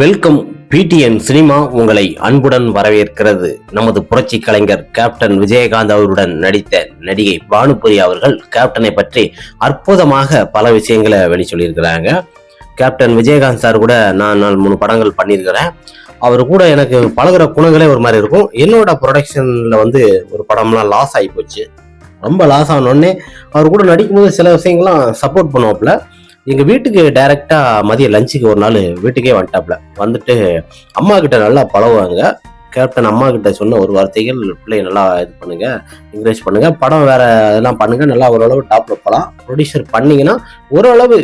Welcome PTN cinema உங்களை அன்புடன் வரவேற்கிறது. நமது புரட்சி கலைஞர் கேப்டன் விஜயகாந்த் அவருடன் நடித்த நடிகை பானுபுரி அவர்கள் கேப்டனை பற்றி அற்புதமாக பல விஷயங்களை வெளி சொல்லியிருக்கிறாங்க. கேப்டன் விஜயகாந்த் சார் கூட நான் நாலு மூணு படங்கள் பண்ணியிருக்கிறேன். அவர் கூட எனக்கு பழகுற குணங்களே ஒரு மாதிரி இருக்கும். என்னோட ப்ரொடக்ஷனில் வந்து ஒரு படம்லாம் லாஸ் ஆகி போச்சு. ரொம்ப லாஸ் ஆனோடனே அவர் கூட நடிக்கும்போது சில விஷயங்கள்லாம் சப்போர்ட் பண்ணுவாப்புல. எங்கள் வீட்டுக்கு டைரெக்டாக மதியம் லஞ்சுக்கு ஒரு நாள் வீட்டுக்கே வந்துட்டாப்புல. வந்துட்டு அம்மா கிட்ட நல்லா பழகுவாங்க. கேப்டன் அம்மா கிட்ட சொன்ன ஒரு வார்த்தைகள் பிள்ளைய நல்லா இது பண்ணுங்க என்கரேஜ் பண்ணுங்க. படம் வேற இதெல்லாம் பண்ணுங்க. நல்லா ஓரளவு டாப்ல போகலாம் ப்ரொடியூசர் பண்ணீங்கன்னா ஓரளவு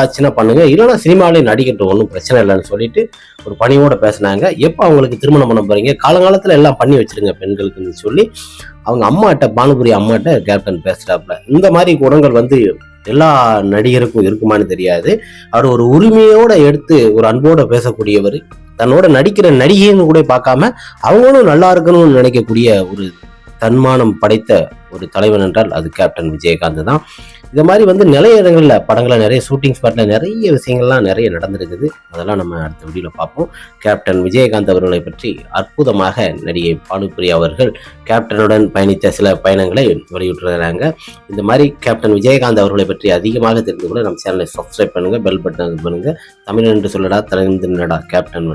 ஆச்சுன்னா பண்ணுங்க. இல்லைன்னா சினிமாவிலே நடிக்கட்டும் ஒன்றும் பிரச்சனை இல்லைன்னு சொல்லிட்டு ஒரு பணியோட பேசினாங்க. எப்போ அவங்களுக்கு திருமணம் பண்ண போறீங்க? காலங்காலத்தில் எல்லாம் பண்ணி வச்சிருங்க பெண்களுக்குன்னு சொல்லி அவங்க அம்மாட்ட பானுபுரி அம்மாட்ட கேப்டன் பேசுறாப்புல. இந்த மாதிரி குணங்கள் வந்து எல்லா நடிகருக்கும் இருக்குமான்னு தெரியாது. அவர் ஒரு உரிமையோட எடுத்து ஒரு அன்போட பேசக்கூடியவர். தன்னோட நடிக்கிற நடிகைன்னு கூட பார்க்காம அவங்களும் நல்லா இருக்கணும்னு நினைக்கக்கூடிய ஒரு தன்மானம் படைத்த ஒரு தலைவன் என்றால் அது கேப்டன் விஜயகாந்த் தான். இந்த மாதிரி வந்து நிறைய இடங்களில் படங்களில் நிறைய ஷூட்டிங் ஸ்பாட்டில் நிறைய விஷயங்கள்லாம் நிறைய நடந்திருக்குது. அதெல்லாம் நம்ம அடுத்த வீடியோவில் பார்ப்போம். கேப்டன் விஜயகாந்த் அவர்களை பற்றி அற்புதமாக நடிகை பானுப்பிரியா அவர்கள் கேப்டனுடன் பயணித்த சில பயணங்களை வெளியிட்டிருக்கிறாங்க. இந்த மாதிரி கேப்டன் விஜயகாந்த் அவர்களை பற்றி அதிகமாக தெரிந்து கொள்ள நம்ம சேனலை சப்ஸ்கிரைப் பண்ணுங்கள் பெல் பட்டன் பண்ணுங்கள் தமிழ் என்று சொல்லடா தலைந்து கேப்டன்